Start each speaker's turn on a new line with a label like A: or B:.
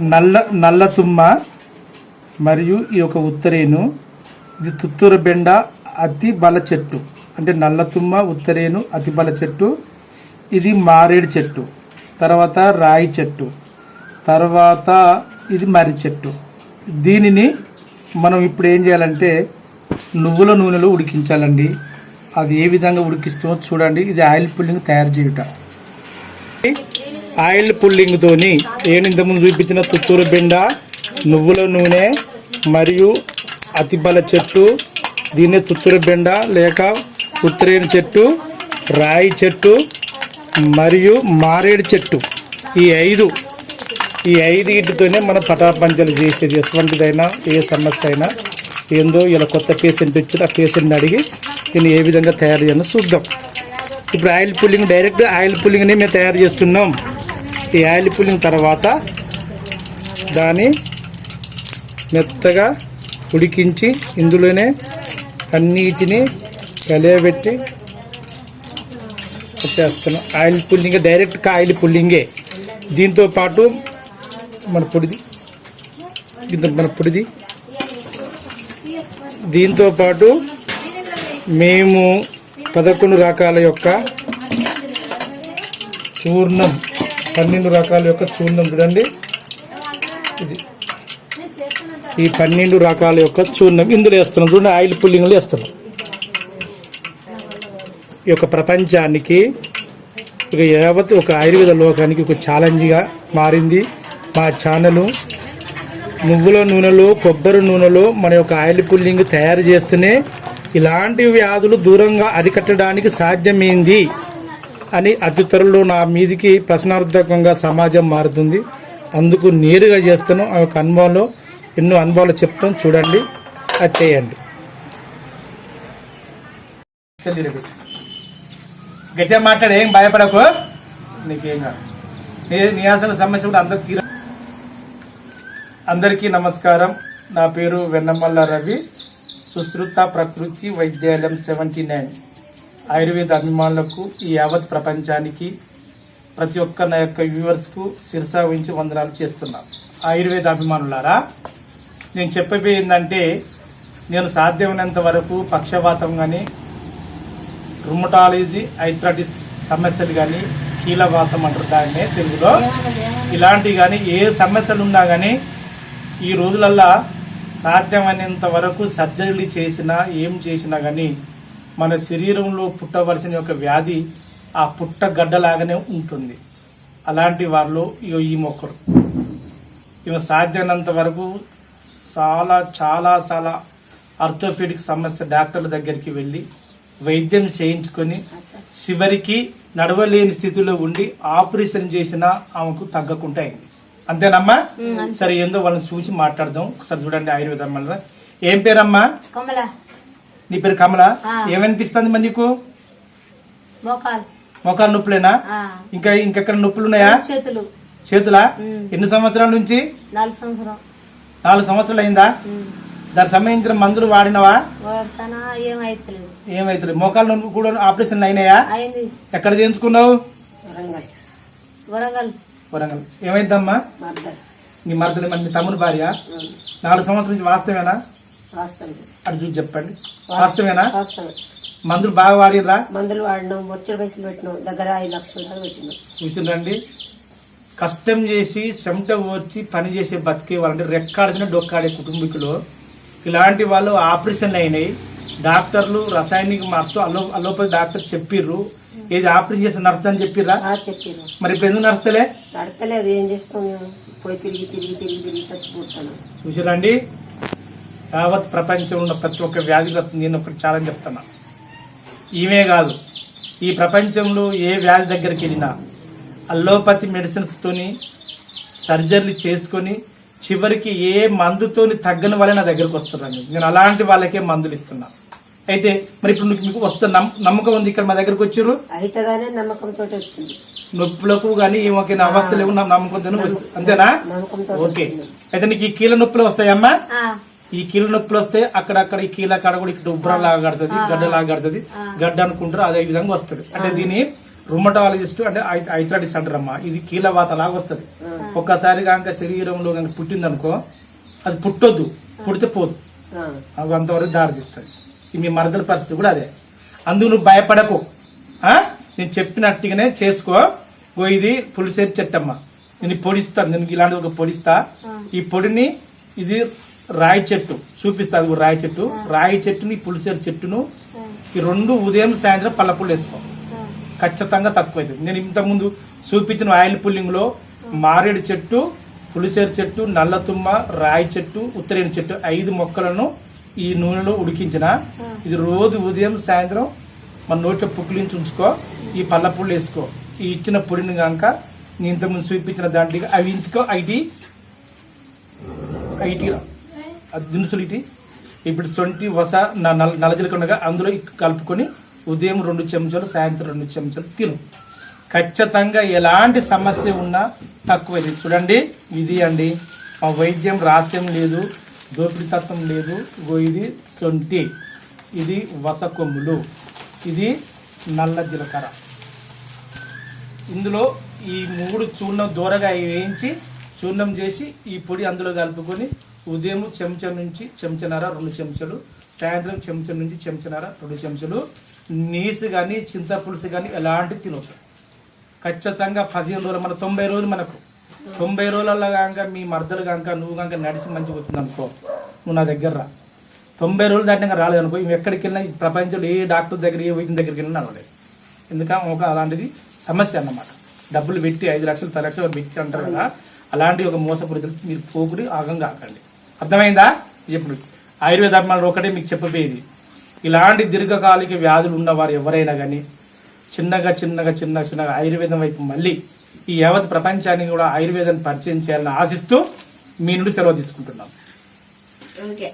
A: నల్ల నల్ల తుమ్మ మరియు ఈ యొక్క ఉత్తరేను. ఇది తుత్తూరు బెండ అతి బల చెట్టు. అంటే నల్ల తుమ్మ ఉత్తరేను అతి బల చెట్టు. ఇది మారేడు చెట్టు. తర్వాత రాయి చెట్టు. తర్వాత ఇది మర్రి చెట్టు. దీనిని మనం ఇప్పుడు ఏం చేయాలంటే నువ్వుల నూనెలో ఉడికించాలండి. అది ఏ విధంగా ఉడికిస్తామో చూడండి. ఇది ఆయిల్ పుల్లింగ్ తయారు చేయుట. ఆయిల్ పుల్లింగ్తోని నేను ఇంతకుముందు చూపించిన తుత్తూరు బెండ నువ్వుల నూనె మరియు అతిబల చెట్టు. దీన్ని తుత్తూరు బెండ లేక ఉత్తరేని చెట్టు రాయి చెట్టు మరియు మారేడు చెట్టు. ఈ ఐదు ఈ ఐదు ఇటుతోనే మనం పటాపంచలు చేసేది. ఎటువంటిదైనా ఏ సమస్య అయినా ఏందో ఇలా కొత్త పేషెంట్ వచ్చి ఆ పేషెంట్ని అడిగి దీన్ని ఏ విధంగా తయారు చేయాలో చూద్దాం. ఇప్పుడు ఆయిల్ పుల్లింగ్ డైరెక్ట్ ఆయిల్ పుల్లింగ్ని మేము తయారు చేస్తున్నాం. ఈ ఆయిల్ పుల్లింగ్ తర్వాత దాన్ని మెత్తగా ఉడికించి ఇందులోనే అన్నిటిని కలియబెట్టి చేస్తున్నాం. ఆయిల్ పుల్లింగ్ డైరెక్ట్గా ఆయిల్ పుల్లింగే. దీంతో పాటు మన పొడిది దీంతో మన పొడిది దీంతో పాటు మేము పదకొండు రకాల యొక్క చూర్ణం పన్నెండు రకాల యొక్క చూర్ణం చూడండి. ఇది ఈ పన్నెండు రకాల యొక్క చూర్ణం. ఇందులో వేస్తున్నాం చూడండి ఆయిల్ పుల్లింగ్లో వేస్తున్నాం. ఈ యొక్క ప్రపంచానికి ఇక యావత్ ఒక ఆయుర్వేద లోకానికి ఒక ఛాలెంజ్గా మారింది మా ఛానల్. నువ్వుల నూనెలో కొబ్బరి నూనెలో మన యొక్క ఆయిల్ పుల్లింగ్ తయారు చేస్తేనే ఇలాంటి వ్యాధులు దూరంగా అరికట్టడానికి సాధ్యమైంది. అని అతి త్వరలో నా మీదికి ప్రశ్నార్థకంగా సమాజం మారుతుంది. అందుకు నేరుగా చేస్తాను ఆ యొక్క అనుభవంలో ఎన్నో అనుభవాలు చెప్తాం. చూడండి. అది చేయండి. గట్టిగా మాట్లాడు ఏం భయపడకు. నీకేం కాదు. నీ అసలు సమస్య కూడా అందరికి అందరికీ నమస్కారం. నా పేరు వెన్నమల్ల రవి. సుశ్రుత ప్రకృతి వైద్యాలయం సెవెంటీ నైన్. ఆయుర్వేద అభిమానులకు ఈ యావత్ ప్రపంచానికి ప్రతి ఒక్క నా యొక్క వ్యూవర్స్కు శిరసా వహించి వందనాలు చేస్తున్నాను. ఆయుర్వేద అభిమానులారా నేను చెప్పబోయేది నేను సాధ్యమైనంత వరకు పక్షవాతం కానీ రుమటాలజీ ఐథ్రాటిస్ సమస్యలు కానీ కీలవాతం అంటారు దాన్నే తెలుగులో. ఇలాంటివి కానీ ఏ సమస్యలు ఉన్నా కానీ ఈ రోజులల్లా సాధ్యమైనంత వరకు సర్జరీలు చేసినా ఏం చేసినా కానీ మన శరీరంలో పుట్టవలసిన యొక్క వ్యాధి ఆ పుట్టగడ్డలాగానే ఉంటుంది. అలాంటి ఇగో ఈ మొక్కలు. ఇవి సాధ్యమైనంత వరకు చాలా చాలా చాలా ఆర్థోపెడిక్ సమస్య డాక్టర్ల దగ్గరికి వెళ్ళి వైద్యం చేయించుకొని చివరికి నడవలేని స్థితిలో ఉండి ఆపరేషన్ చేసినా ఆమెకు తగ్గకుండా అయింది. అంతేనమ్మా? సరే ఏందో వాళ్ళని చూసి మాట్లాడదాం. ఒకసారి చూడండి ఆయుర్వేదం ఏం పేరమ్మా? నీ పేరు కమల. ఏమనిపిస్తుంది మరి నీకు?
B: మోకాలు.
A: మోకాలు నొప్పులేనా? ఇంకా ఇంకెక్కడ నొప్పులు ఉన్నాయా
B: చేతులు.
A: చేతులా. ఎన్ని సంవత్సరాల నుంచి?
B: నాలుగు సంవత్సరం.
A: నాలుగు సంవత్సరాలు అయిందా. దానికి సంబంధించిన మందులు వాడినవా?
B: ఏమైతలేదు?
A: ఏమైతుంది మోకాలు నొప్పి కూడా ఆపరేషన్ అయినాయా? ఎక్కడ చేయించుకున్నావు?
B: వరంగల్.
A: వరంగల్. ఏమైందమ్మా? నీ మరదలి మరి మీ తమ్ముడు భార్య? నాలుగు సంవత్సరాల నుంచి వాస్తవేనా? అటు చూసి చెప్పండి. వాస్తవేనా? మందులు బాగా వాడిర్రా?
C: మందులు వాడినాం బొచ్చడి పైసలు పెట్టినాం దగ్గర ఐదు లక్షల దాకా పెట్టినాం.
A: చూసిందండి కష్టం చేసి చెమట వచ్చి పని చేసే బతికే వాళ్ళంటే రెక్కాడిన డొక్కాడే కుటుంబీకులు. ఇలాంటి వాళ్ళు ఆపరేషన్లు అయినాయి. డాక్టర్లు రసాయనిక మార్చు అలో అలోపతి డాక్టర్ చెప్పిర్రు. ఏది ఆపరేషన్ చేసి నర్స్ అని చెప్పిర్రా?
C: చెప్పినాం
A: మరి ఇప్పుడు ఎందుకు నడుస్తలే?
C: నడతలేదు ఏం చేస్తాం పోయి తిరిగి తిరిగి తిరిగి తిరిగి చచ్చిపోతాను
A: చూసారండి యావత్ ప్రపంచంలో ఉన్న ప్రతి ఒక్క వ్యాధిగ్రస్తం నేను ఒకటి చాలా చెప్తున్నా. ఈమె కాదు ఈ ప్రపంచంలో ఏ వ్యాధి దగ్గరికి వెళ్ళినా అల్లోపతి మెడిసిన్స్తోని సర్జరీలు చేసుకొని చివరికి ఏ మందుతోని తగ్గని వాళ్ళే నా దగ్గరకు వస్తున్నారండి. నేను అలాంటి వాళ్ళకే మందులు ఇస్తున్నా. అయితే మరి ఇప్పుడు మీకు వస్తున్న నమ్మ- నమ్మకం ఉంది ఇక్కడ మా దగ్గరకు వచ్చారు?
C: అవుతుందనే నమ్మకంతో వచ్చింది.
A: నొప్పులకు కానీ ఏమొక అవస్థలు ఏమో నా నమ్మకంతో వస్తుంది అంతేనా? ఓకే. అయితే నీకు ఈ కీళ్ళ నొప్పులు వస్తాయమ్మా? ఈ కీళ్ళ నొప్పులు వస్తే అక్కడక్కడ ఈ కీళ్ళ కాడ కూడా ఇక్కడ ఉబ్బరం లాగా కడుతుంది గడ్డ లాగా కడుతుంది. గడ్డ అనుకుంటారు అదే విధంగా వస్తుంది. అంటే దీని రుమటాలజిస్ట్ అంటే ఐథ్రాటిస్ అంటారమ్మా. ఇది కీలవాత లాగా వస్తుంది. ఒక్కసారి కనుక శరీరంలో కనుక పుట్టిందనుకో అది పుట్టొద్దు పుడితే పోదు. అవి అంతవరకు దారి తీస్తుంది ఇది మీ మరదల పరిస్థితి కూడా అదే. అందుకు నువ్వు భయపడకు? నేను చెప్పినట్టుగానే చేసుకో. ఓ ఇది పులిసేరు చెట్టమ్మా. నేను పొడిస్తాను నేను ఇలాంటి ఒక పొడిస్తా ఈ పొడిని ఇది రాయి చెట్టు. చూపిస్తా అది కూడా రాయి చెట్టు. రాయి చెట్టుని పులిసేరు చెట్టును ఈ రెండు ఉదయం సాయంత్రం పల్లపుల్లు వేసుకో. ఖచ్చితంగా తక్కువ అవుతుంది నేను ఇంతకుముందు చూపించిన ఆయిల్ పుల్లింగ్లో మారేడు చెట్టు పులిసేరు చెట్టు నల్లతుమ్మ రాయి చెట్టు ఉత్తరేణి చెట్టు ఐదు మొక్కలను ఈ నూనెలో ఉడికించిన. ఇది రోజు ఉదయం సాయంత్రం మన నోట్లో పుక్కిలించి ఉంచుకో ఈ పల్లపుళ్ళు వేసుకో. ఈ ఇచ్చిన పొడిని కనుక నేను ఇంతకుముందు చూపించిన దాంట్లో అవి ఇంటికో ఐటీ ఐటీ దినుసులు ఇప్పుడు సొంటి వస న- నల్ల నలజలకుండగా అందులో కలుపుకొని ఉదయం రెండు చెంచాలు సాయంత్రం రెండు చెంచాలు తిను. ఖచ్చితంగా ఎలాంటి సమస్య ఉన్నా తక్కువది. చూడండి ఇది అండి. మా వైద్యం రహస్యం లేదు దోపిడితత్వం లేదు. ఇది సొంటి. ఇది వస కొమ్ములు. ఇది నల్ల జీలకర్ర. ఇందులో ఈ మూడు చూర్ణం దూరగా వేయించి చూర్ణం చేసి ఈ పొడి అందులో కలుపుకొని ఉదయం చెంచా నుంచి చెంచనర రెండు చెంచాలు సాయంత్రం చెంచా నుంచి చెంచనర రెండు చెంచాలు. నీసు కానీ చింతపులుసు కానీ ఎలాంటి తినొద్దు. ఖచ్చితంగా పదిహేను రోజులు మన తొంభై రోజులు మనకు. తొంభై రోజులలో కనుక మీ మర్దలు కనుక నువ్వు కనుక నడిచి మంచిగా వచ్చింది అనుకో. నువ్వు నా దగ్గర రా. తొంభై రోజులు దాటినాక రాలేదు అనుకో. ఇవి ఎక్కడికి వెళ్ళినా ప్రపంచంలో ఏ డాక్టర్ దగ్గర ఏ వైద్యం దగ్గరికి వెళ్ళినా నడవలేదు. ఎందుకంటే ఒక అలాంటిది సమస్య అన్నమాట. డబ్బులు పెట్టి ఐదు లక్షలు పది లక్షలు పెట్టి అంటారు కదా. అలాంటి ఒక మోసపూరితలు మీరు పోకుడి ఆగం కాకండి. అర్థమైందా? ఇప్పుడు ఆయుర్వేద ధర్మాలు ఒకటే మీకు చెప్పబోయేది. ఇలాంటి దీర్ఘకాలిక వ్యాధులు ఉన్నవారు ఎవరైనా కానీ చిన్నగా చిన్నగా చిన్న చిన్నగా ఆయుర్వేదం వైపు మళ్ళీ ఈ యావత్ ప్రపంచానికి కూడా ఆయుర్వేదాన్ని పరిచయం చేయాలని ఆశిస్తూ మీ నుండి సెలవు తీసుకుంటున్నాం.
C: ఓకే.